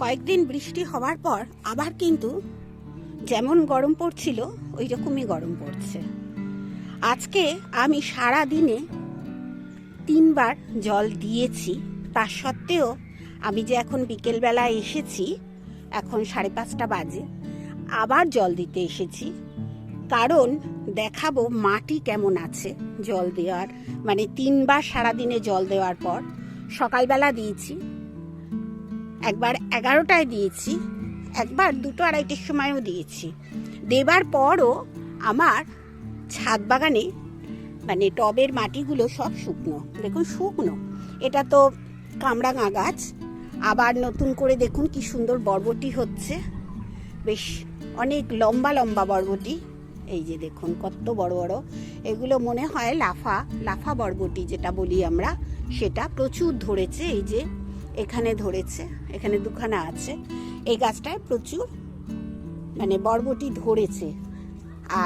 কয়েকদিন বৃষ্টি হওয়ার পর আবার কিন্তু যেমন গরম পড়ছিল ওই রকমই গরম পড়ছে। আজকে আমি সারা দিনে তিনবার জল দিয়েছি। তা সত্ত্বেও আমি যে এখন বিকেলবেলা এসেছি, এখন সাড়ে পাঁচটা বাজে, আবার জল দিতে এসেছি। কারণ দেখাবো মাটি কেমন আছে জল দেওয়ার। মানে তিনবার সারাদিনে জল দেওয়ার পর সকালবেলা দিয়েছি একবার এগারোটায় দিয়েছি, একবার দুটো আড়াইটের সময়ও দিয়েছি। দেবার পরও আমার ছাদ বাগানে মানে টবের মাটিগুলো সব শুকনো, দেখুন শুকনো। এটা তো কামরাঙা গাছ, আবার নতুন করে দেখুন কি সুন্দর বরবটি হচ্ছে। বেশ অনেক লম্বা লম্বা বরবটি, এই যে দেখুন কত বড় বড়। এগুলো মনে হয় লাফা লাফা বরবটি যেটা বলি আমরা, সেটা প্রচুর ধরেছে এই যে এখানে ধরেছে, এখানে দুখানা আছে। এই গাছটায় প্রচুর মানে বরবটি ধরেছে।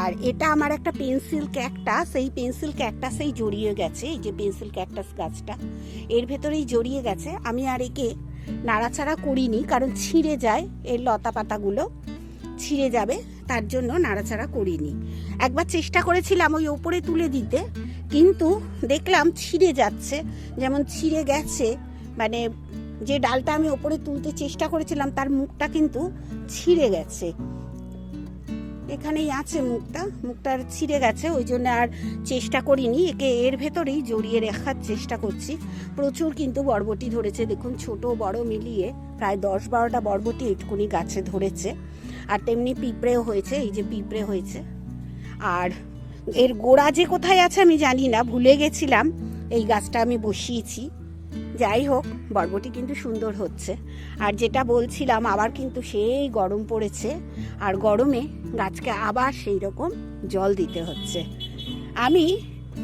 আর এটা আমার একটা পেন্সিল ক্যাকটাস, এই পেন্সিল ক্যাকটাসেই জড়িয়ে গেছে, এই যে পেন্সিল ক্যাকটাস গাছটা। এর ভেতরেই জড়িয়ে গেছে। আমি আর একে নাড়াচাড়া করিনি, কারণ ছিঁড়ে যায় এর লতা পাতাগুলো। ছিঁড়ে যাবে, তার জন্য নাড়াচাড়া করিনি। একবার চেষ্টা করেছিলাম ওই ওপরে তুলে দিতে, কিন্তু দেখলাম ছিঁড়ে যাচ্ছে। যেমন ছিঁড়ে গেছে মানে যে ডালটা আমি ওপরে তুলতে চেষ্টা করেছিলাম, তার মুখটা কিন্তু ছিঁড়ে গেছে। এখানেই আছে মুখটা মুখটার ছিঁড়ে গেছে, ওই জন্য আর চেষ্টা করিনি। একে এর ভেতরেই জড়িয়ে রাখার চেষ্টা করছি। প্রচুর কিন্তু বরবটি ধরেছে, দেখুন, ছোট বড় মিলিয়ে প্রায় দশ বারোটা বরবটি এইটুকুনি গাছে ধরেছে। আর তেমনি পিঁপড়েও হয়েছে, এই যে পিঁপড়ে হয়েছে। আর এর গোড়া যে কোথায় আছে আমি জানি না, ভুলে গেছিলাম, এই গাছটা আমি বসিয়েছি। যাই হোক, বরবটি কিন্তু সুন্দর হচ্ছে। আর যেটা বলছিলাম, আবার কিন্তু সেই গরম পড়েছে। আর গরমে গাছকে আবার সেই রকম জল দিতে হচ্ছে। আমি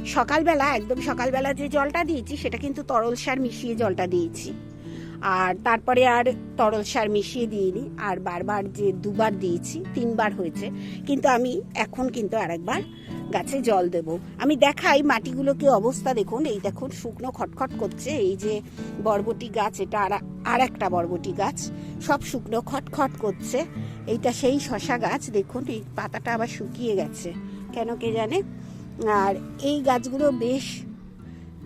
সকালবেলা, একদম সকালবেলা যে জলটা দিয়েছি, সেটা কিন্তু তরল সার মিশিয়ে জলটা দিয়েছি। আর তারপরে আর তরল সার মিশিয়ে দিইনি। আর বারবার যে দুবার দিয়েছি, তিনবার হয়েছে। কিন্তু আমি এখন কিন্তু আরেকবার গাছে জল দেব। আমি দেখাই মাটিগুলো কি অবস্থা দেখুন। এই দেখুন, শুকনো খটখট করছে। এই যে বরবটি গাছ, এটা আর আর একটা বরবটি গাছ। সব শুকনো খটখট করছে। এইটা সেই শশা গাছ। দেখুন, এই পাতাটা আবার শুকিয়ে গেছে। কেন কে জানে? আর এই গাছগুলো বেশ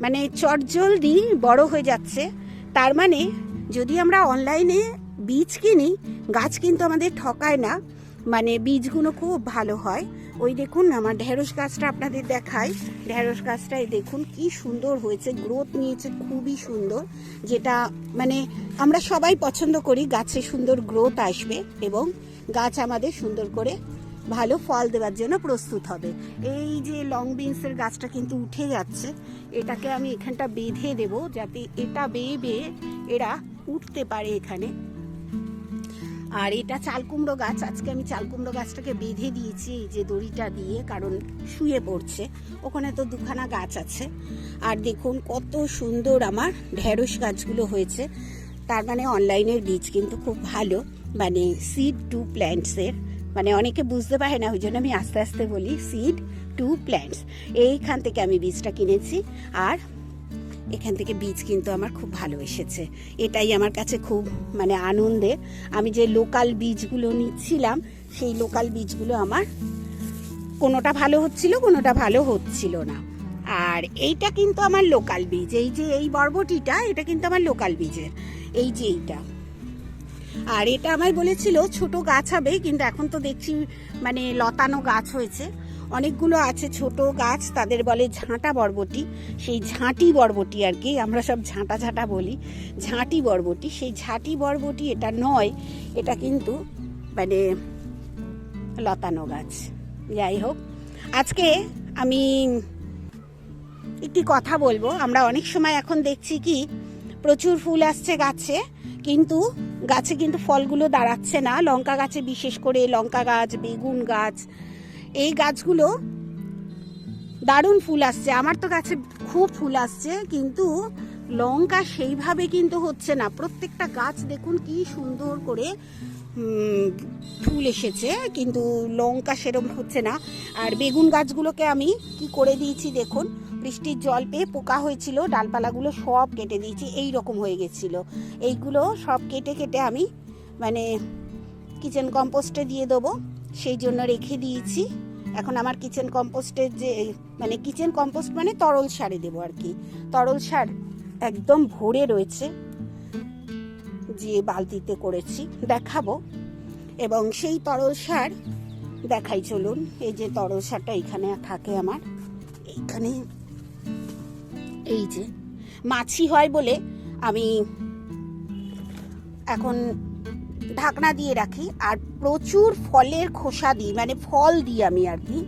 মানে চটজলদি বড় হয়ে যাচ্ছে। তার মানে যদি আমরা অনলাইনে বীজ কিনি, গাছ কিন্তু আমাদের ঠকায় না। মানে বীজগুলো খুব ভালো হয়। ওই দেখুন আমার ঢেঁড়স গাছটা আপনাদের দেখাই। ঢেঁড়স গাছটাই দেখুন কি সুন্দর হয়েছে গ্রোথ নিয়েছে খুবই সুন্দর, যেটা মানে আমরা সবাই পছন্দ করি, গাছে সুন্দর গ্রোথ আসবে এবং গাছ আমাদের সুন্দর করে ভালো ফল দেওয়ার জন্য প্রস্তুত হবে। এই যে লং বিনসের গাছটা কিন্তু উঠে যাচ্ছে, এটাকে আমি এখানটা বেঁধে দেব, যাতে এটা বেয়ে বেয়ে এরা উঠতে পারে এখানে। আর এটা চালকুমড়ো গাছ। আজকে আমি চালকুমড়ো গাছটাকে বেঁধে দিয়েছি এই যে দড়িটা দিয়ে, কারণ শুয়ে পড়ছে। ওখানে তো দুখানা গাছ আছে। আর দেখুন কত সুন্দর আমার ঢেঁড়স গাছগুলো হয়েছে। তার মানে অনলাইনের বীজ কিন্তু খুব ভালো। মানে সিড টু প্ল্যান্টসের মানে অনেকে বুঝতে পারে না ওই জন্য আমি আস্তে আস্তে বলি সিড টু প্ল্যান্টস এইখান থেকে আমি বীজটা কিনেছি। আর এখান থেকে বীজ কিন্তু আমার খুব ভালো এসেছে। এটাই আমার কাছে খুব মানে আনন্দে। আমি যে লোকাল বীজগুলো নিচ্ছিলাম, সেই লোকাল বীজগুলো আমার কোনোটা ভালো হচ্ছিল, কোনোটা ভালো হচ্ছিল না। আর এইটা কিন্তু আমার লোকাল বীজ। এই যে, এই বরবটিটা, এটা কিন্তু আমার লোকাল বীজের। এই যে এইটা। আর এটা আমায় বলেছিল, ছোট গাছ হবে, কিন্তু এখন তো দেখছি মানে লতানো গাছ হয়েছে। অনেকগুলো আছে ছোট গাছ, তাদের বলে ঝাঁটা বরবটি। সেই ঝাঁটি বরবটি আর কি, আমরা সব ঝাঁটা ঝাঁটা বলি। ঝাঁটি বরবটি, সেই ঝাঁটি বরবটি এটা নয়, এটা কিন্তু মানে লতানো গাছ। যাই হোক, আজকে আমি একটি কথা বলব। আমরা অনেক সময় এখন দেখছি কি, প্রচুর ফুল আসছে গাছে, কিন্তু গাছে কিন্তু ফলগুলো দাঁড়াচ্ছে না। লঙ্কা গাছে বিশেষ করে লঙ্কা গাছ, বেগুন গাছ এই গাছগুলো দারুণ ফুল আসছে। আমার তো গাছে খুব ফুল আসছে, কিন্তু লঙ্কা সেইভাবে কিন্তু হচ্ছে না। প্রত্যেকটা গাছ দেখুন কি সুন্দর করে ফুল এসেছে, কিন্তু লঙ্কা সেরম হচ্ছে না। আর বেগুন গাছগুলোকে আমি কি করে দিয়েছি দেখুন, বৃষ্টির জল পেয়ে পোকা হয়েছিল, ডালপালাগুলো সব কেটে দিয়েছি, এই রকম হয়ে গেছিল। এইগুলো সব কেটে কেটে আমি মানে কিচেন কম্পোস্টে দিয়ে দেবো, সেই জন্য রেখে দিয়েছি। এখন আমার কিচেন কম্পোস্টের যে মানে কিচেন কম্পোস্ট মানে তরল সারে দেবো আর কি। তরল সার একদম ভরে রয়েছে, যে বালতিতে করেছি, দেখাবো। এবং সেই তরল সার দেখাই চলুন, এই যে তরল সারটা এখানে থাকে আমার। এইখানে এই যে মাছি হয় বলে আমি এখন ঢাকনা দিয়ে রাখি আর প্রচুর ফলের খোসা দিই মানে ফল দিই আমি আর কি।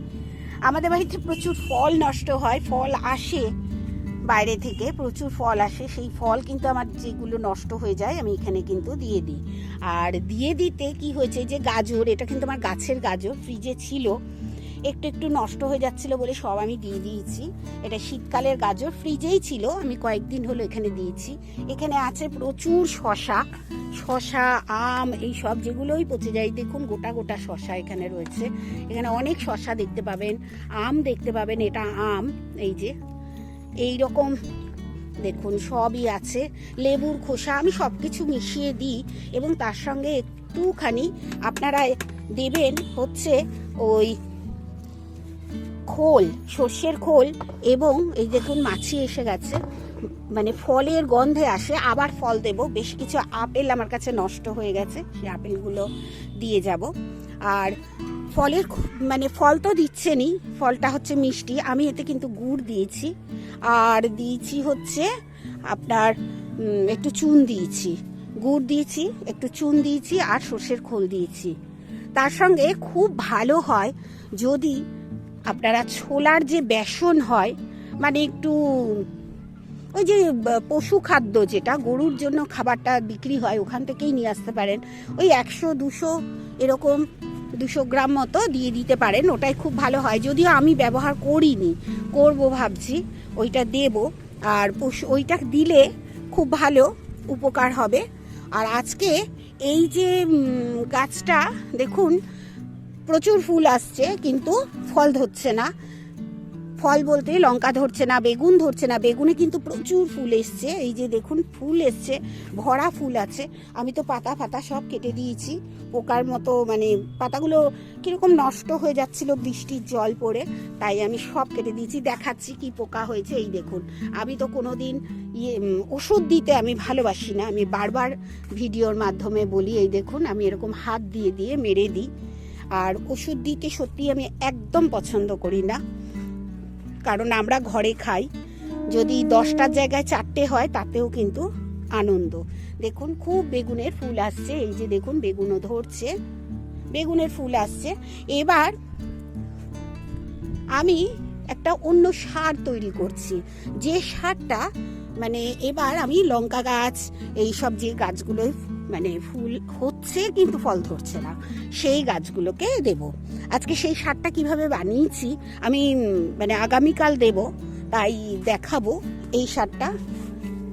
আমাদের বাড়িতে প্রচুর ফল নষ্ট হয়, ফল আসে বাইরে থেকে, প্রচুর ফল আসে, সেই ফল কিন্তু আমার যেগুলো নষ্ট হয়ে যায় আমি এখানে কিন্তু দিয়ে দিই। আর দিয়ে দিতে কি হয়েছে, যে গাজর, এটা কিন্তু আমার গাছের গাজর ফ্রিজে ছিল। একটু একটু নষ্ট হয়ে যাচ্ছিল বলে সব আমি দিয়ে দিয়েছি। এটা শীতকালের গাজর, ফ্রিজেই ছিল, আমি কয়েকদিন হলো এখানে দিয়েছি। এখানে আছে প্রচুর শশা শশা, আম, এই সব যেগুলোই পচে যায়। দেখুন, গোটা গোটা শশা এখানে রয়েছে। এখানে অনেক শশা দেখতে পাবেন, আম দেখতে পাবেন, এটা আম, এই যে। এই রকম, দেখুন, সবই আছে। লেবুর খোসা, আমি সব কিছু মিশিয়ে দিই এবং তার সঙ্গে একটুখানি আপনারা দেবেন হচ্ছে ওই খোল, সর্ষের খোল এবং এই দেখুন মাছি এসে গেছে। মানে ফলের গন্ধে আসে, আবার ফল দেব। বেশ কিছু আপেল আমার কাছে নষ্ট হয়ে গেছে, সেই আপেলগুলো দিয়ে যাব। আর ফলের মানে ফল তো দিচ্ছেনই ফলটা হচ্ছে মিষ্টি, আমি এতে কিন্তু গুড় দিয়েছি। আর দিয়েছি হচ্ছে আপনার একটু চুন দিয়েছি। গুড় দিয়েছি, একটু চুন দিয়েছি আর সর্ষের খোল দিয়েছি। তার সঙ্গে খুব ভালো হয় যদি আপনারা ছোলার যে বেসন হয় মানে একটু ওই যে পশু খাদ্য যেটা, গরুর জন্য খাবারটা বিক্রি হয়, ওখান থেকেই নিয়ে আসতে পারেন। ওই একশো, দুশো এরকম, দুশো গ্রাম মতো দিয়ে দিতে পারেন, ওটাই খুব ভালো হয়। যদিও আমি ব্যবহার করিনি, করব ভাবছি, ওইটা দেব। আর পশু, ওইটা দিলে খুব ভালো উপকার হবে। আর আজকে এই যে গাছটা, দেখুন প্রচুর ফুল আসছে, কিন্তু ফল ধরছে না। ফল বলতে লঙ্কা ধরছে না, বেগুন ধরছে না, বেগুনে কিন্তু প্রচুর ফুল এসছে। এই যে দেখুন, ফুল এসছে, ভরা ফুল আছে। আমি তো পাতা ফাতা সব কেটে দিয়েছি। পোকার মতো মানে পাতাগুলো কীরকম নষ্ট হয়ে যাচ্ছিল বৃষ্টির জল পড়ে, তাই আমি সব কেটে দিয়েছি। দেখাচ্ছি কি পোকা হয়েছে, এই দেখুন। আমি তো কোনো দিন ইয়ে ওষুধ দিতে আমি ভালোবাসি না। আমি বারবার ভিডিওর মাধ্যমে বলি, এই দেখুন, আমি এরকম হাত দিয়ে দিয়ে মেরে দিই। আর ওষুধ দিতে সত্যি আমি একদম পছন্দ করি না। কারণ আমরা ঘরে খাই, যদি দশটার জায়গায় চারটে হয়, তাতেও কিন্তু আনন্দ। দেখুন, খুব বেগুনের ফুল আসছে, এই যে দেখুন, বেগুনও ধরছে, বেগুনের ফুল আসছে। এবার আমি একটা অন্য সার তৈরি করছি। যে সারটা মানে এবার আমি লঙ্কা গাছ, এই সব যে গাছগুলোয় মানে ফুল হচ্ছে কিন্তু ফল ধরছে না। সেই গাছগুলোকে দেব। আজকে সেই সারটা কীভাবে বানিয়েছি, আমি মানে আগামীকাল দেব, তাই দেখাবো। এই সারটা,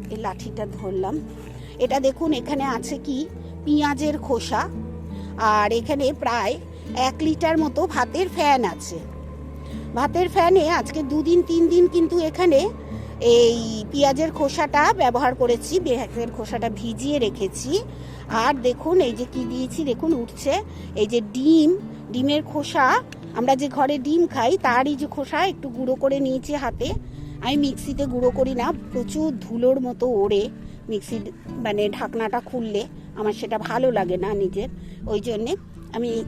এই লাঠিটা ধরলাম। এটা দেখুন, এখানে আছে কি? পেঁয়াজের খোসা। আর এখানে প্রায় এক লিটার মতো ভাতের ফ্যান আছে। ভাতের ফ্যানে আজকে দুদিন তিন দিন কিন্তু এখানে এই পেঁয়াজের খোসাটা ব্যবহার করেছি, পেঁয়াজের খোসাটা ভিজিয়ে রেখেছি। আর দেখুন, এই যে কি দিয়েছি, দেখুন উঠছে। এই যে ডিম, ডিমের খোসা, আমরা যে ঘরে ডিম খাই, তারই যে খোসা একটু গুঁড়ো করে নিয়েছি হাতে। আমি মিক্সিতে গুঁড়ো করি না, প্রচুর ধুলোর মতো ওড়ে মিক্সির মানে ঢাকনাটা খুললে। আমার সেটা ভালো লাগে না নিজের, ওই জন্যে আমি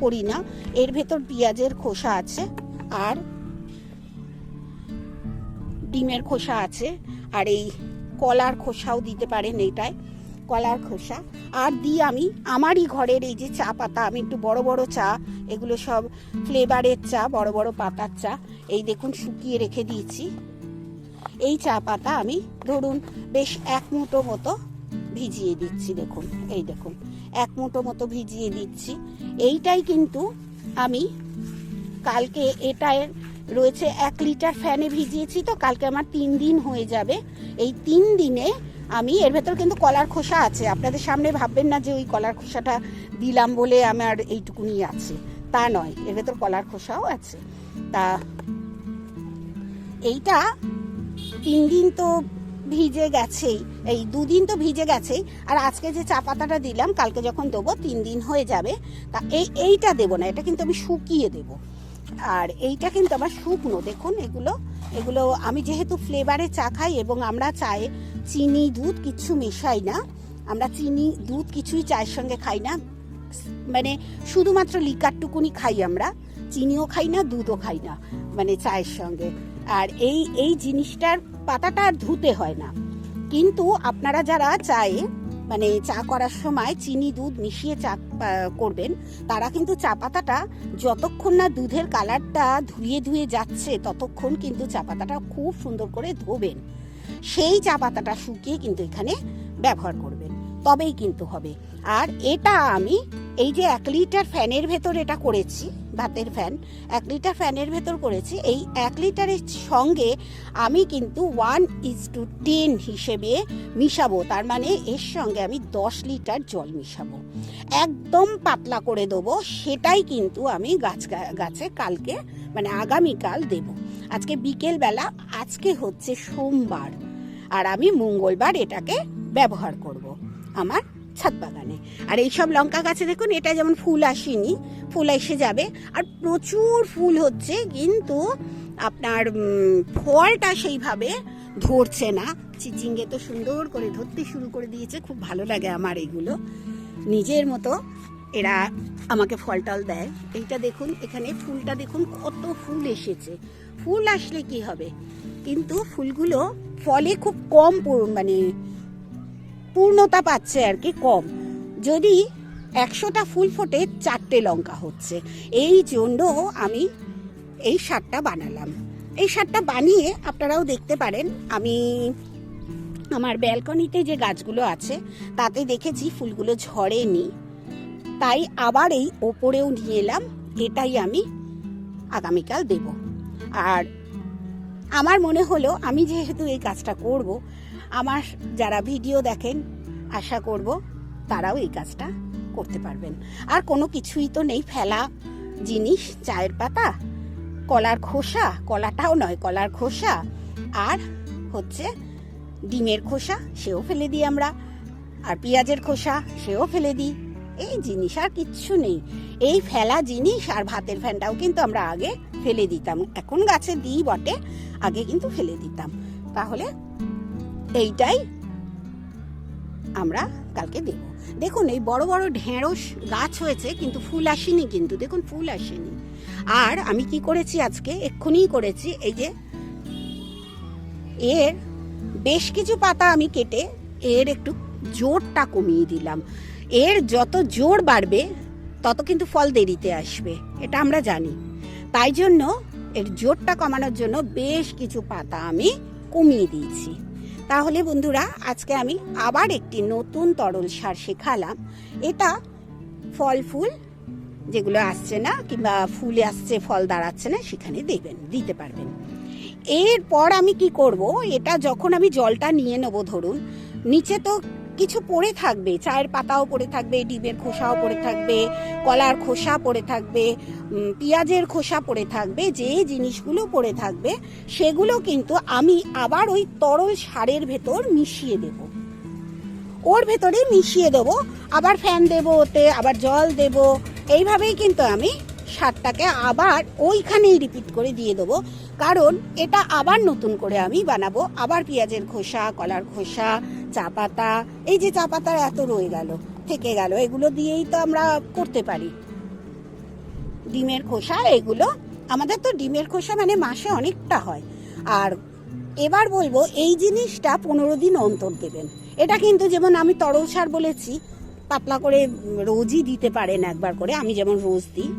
করি না। এর ভেতর পেঁয়াজের খোসা আছে, আর ডিমের খোসা আছে, আর এই কলার খোসাও দিতে পারেন এইটায়, কলার খোসা। আর দিই আমি, আমারই ঘরের এই যে চা পাতা, আমি একটু বড় বড় চা, এগুলো সব ফ্লেভারের চা, বড় বড় পাতার চা, এই দেখুন শুকিয়ে রেখে দিয়েছি। এই চা পাতা আমি ধরুন বেশ এক মুঠো মতো ভিজিয়ে দিচ্ছি, দেখুন, এই দেখুন, এক মুঠো মতো ভিজিয়ে দিচ্ছি। এইটাই কিন্তু আমি কালকে এটায় রয়েছে এক লিটার ফ্যানে ভিজিয়েছি তো, কালকে আমার তিন দিন হয়ে যাবে। এই তিন দিনে আমি, এর ভেতর কিন্তু কলার খোসা আছে। আপনাদের সামনে ভাববেন না যে ওই কলার খোসাটা দিলাম বলে আমার এইটুকুনি আছে। তা নয়, এর ভেতর কলার খোসাও আছে। তা এইটা তিন দিন তো ভিজে গেছেই, এই দুদিন তো ভিজে গেছেই। আর আজকে যে চা পাতাটা দিলাম, কালকে যখন দেবো, তিন দিন হয়ে যাবে। তা এই, এইটা দেবো না, এটা কিন্তু আমি শুকিয়ে দেবো। আর এইটা কিন্তু আমার শুকনো, দেখুন এগুলো এগুলো আমি যেহেতু ফ্লেভারে চা খাই এবং আমরা চায়ে চিনি, দুধ কিচ্ছু মেশাই না, আমরা চিনি, দুধ কিছুই চায়ের সঙ্গে খাই না মানে শুধুমাত্র লিকারটুকুনি খাই আমরা, চিনিও খাই না, দুধও খাই না মানে চায়ের সঙ্গে। আর এই এই জিনিসটার পাতাটা আর ধুতে হয় না। কিন্তু আপনারা যারা চায়ে মানে চা করার সময় চিনি, দুধ মিশিয়ে চা করবেন। তারা কিন্তু চা পাতাটা যতক্ষণ না দুধের কালারটা ধুয়ে ধুয়ে যাচ্ছে, ততক্ষণ কিন্তু চা পাতাটা খুব সুন্দর করে ধোবেন। সেই চা পাতাটা শুকিয়ে কিন্তু এখানে ব্যবহার করবেন। তবেই কিন্তু হবে। আর এটা আমি এই যে এক লিটার ফ্যানের ভেতর এটা করেছি ভাতের ফ্যান এক লিটার ফ্যানের ভেতর করেছি। এই এক লিটারের সঙ্গে আমি কিন্তু ওয়ান ইজ টু টেন হিসেবে মিশাবো। তার মানে এর সঙ্গে আমি দশ লিটার জল মিশাবো। একদম পাতলা করে দেবো। সেটাই কিন্তু আমি গাছ গাছে কালকে মানে আগামীকাল দেব। আজকে বিকেল বেলা আজকে হচ্ছে সোমবার। আর আমি মঙ্গলবার এটাকে ব্যবহার করব। আমার ছাদ বাগানে। আর এইসব লঙ্কা গাছে দেখুন, এটা যেমন ফুল আসেনি, ফুল এসে যাবে। আর প্রচুর ফুল হচ্ছে, কিন্তু আপনার ফলটা সেইভাবে ধরছে না। চিচিঙ্গে তো সুন্দর করে ধরতে শুরু করে দিয়েছে, খুব ভালো লাগে আমার এগুলো। নিজের মতো এরা আমাকে ফল টল দেয়। এইটা দেখুন, এখানে ফুলটা দেখুন, কত ফুল এসেছে। ফুল আসলে কি হবে? কিন্তু ফুলগুলো ফলে খুব কম মানে পূর্ণতা পাচ্ছে আর কি কম। যদি একশোটা ফুল ফোটে, চারটে লঙ্কা হচ্ছে। এই জন্য আমি এই সারটা বানালাম। এই সারটা বানিয়ে আপনারাও দেখতে পারেন, আমি আমার ব্যালকনিতে যে গাছগুলো আছে, তাতে দেখেছি ফুলগুলো ঝরেনি। তাই আবার এই ওপরেও নিয়ে এলাম, এটাই আমি আগামীকাল দেব। আর আমার মনে হলো, আমি যেহেতু এই কাজটা করব আমার যারা ভিডিও দেখেন, আশা করব তারাও এই কাজটা করতে পারবেন। আর কোনো কিছুই তো নেই, ফেলা জিনিস, চায়ের পাতা, কলার খোসা, কলাটাও নয়, কলার খোসা। আর হচ্ছে ডিমের খোসা, সেও ফেলে দিই আমরা। আর পেঁয়াজের খোসা, সেও ফেলে দিই। এই জিনিস আর কিচ্ছু নেই। এই ফেলা জিনিস আর ভাতের ফ্যানটাও কিন্তু আমরা আগে ফেলে দিতাম। এখন গাছে দিই বটে, আগে কিন্তু ফেলে দিতাম। তাহলে এইটাই আমরা কালকে দেব। দেখুন, এই বড় বড় ঢেঁড়স গাছ হয়েছে, কিন্তু ফুল আসেনি কিন্তু। দেখুন, ফুল আসেনি। আর আমি কি করেছি আজকে? এক্ষুনি করেছি, এই যে এর বেশ কিছু পাতা আমি কেটে এর একটু জোরটা কমিয়ে দিলাম। এর যত জোর বাড়বে, তত কিন্তু ফল দেরিতে আসবে, এটা আমরা জানি। তাই জন্য এর জোরটা কমানোর জন্য বেশ কিছু পাতা আমি কমিয়ে দিয়েছি। তাহলে বন্ধুরা, আজকে আমি আবার একটি নতুন তরল সার শেখালাম। এটা ফল ফুল যেগুলো আসছে না, কিংবা ফুলে আসছে, ফল দাঁড়াচ্ছে না, সেখানে দেবেন, দিতে পারবেন। এরপর আমি কি করব, এটা যখন আমি জলটা নিয়ে নেব ধরুন, নিচে তো কিছু পড়ে থাকবে। চায়ের পাতাও পড়ে থাকবে, ডিমের খোসাও পড়ে থাকবে, কলার খোসা পড়ে থাকবে পেঁয়াজের খোসা পড়ে থাকবে, যে জিনিসগুলো পড়ে থাকবে, সেগুলো কিন্তু আমি আবার ওই তরল সারের ভেতর মিশিয়ে দেব। ওর ভেতরে মিশিয়ে দেব, আবার ফ্যান দেব ওতে, আবার জল দেব। এইভাবেই কিন্তু আমি সারটাকে আবার ওইখানেই রিপিট করে দিয়ে দেবো। কারণ এটা আবার নতুন করে আমি বানাবো। আবার পেঁয়াজের খোসা, কলার খোসা, চা পাতা, এই যে চা পাতা এত রয়ে গেল, থেকে গেল, এগুলো দিয়েই তো আমরা করতে পারি। ডিমের খোসা, এগুলো আমাদের তো ডিমের খোসা মানে মাসে অনেকটা হয়। আর এবার বলব, এই জিনিসটা পনেরো দিন অন্তর দেবেন। এটা কিন্তু যেমন আমি তরল সার বলেছি, পাতলা করে রোজই দিতে পারেন একবার করে, আমি যেমন রোজ দিই।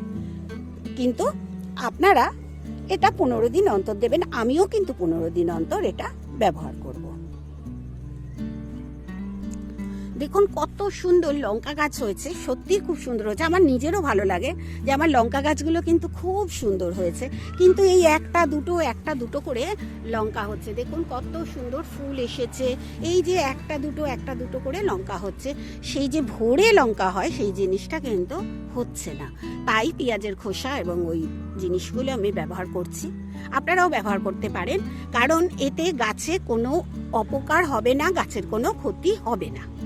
কিন্তু আপনারা এটা পনেরো দিন অন্তর দেবেন আমিও কিন্তু পনেরো দিন অন্তর এটা ব্যবহার করব। দেখুন, কত সুন্দর লঙ্কা গাছ হয়েছে। সত্যি খুব সুন্দর হয়েছে। আমার নিজেরও ভালো লাগে যে আমার লঙ্কা গাছগুলো কিন্তু খুব সুন্দর হয়েছে। কিন্তু এই একটা দুটো একটা দুটো করে লঙ্কা হচ্ছে। দেখুন, কত সুন্দর ফুল এসেছে। এই যে একটা দুটো একটা দুটো করে লঙ্কা হচ্ছে। সেই যে ভোরে লঙ্কা হয়, সেই জিনিসটা কিন্তু হচ্ছে না। তাই পেঁয়াজের খোসা এবং ওই জিনিসগুলো আমি ব্যবহার করছি। আপনারাও ব্যবহার করতে পারেন। কারণ এতে গাছে কোনো অপকার হবে না, গাছের কোনো ক্ষতি হবে না।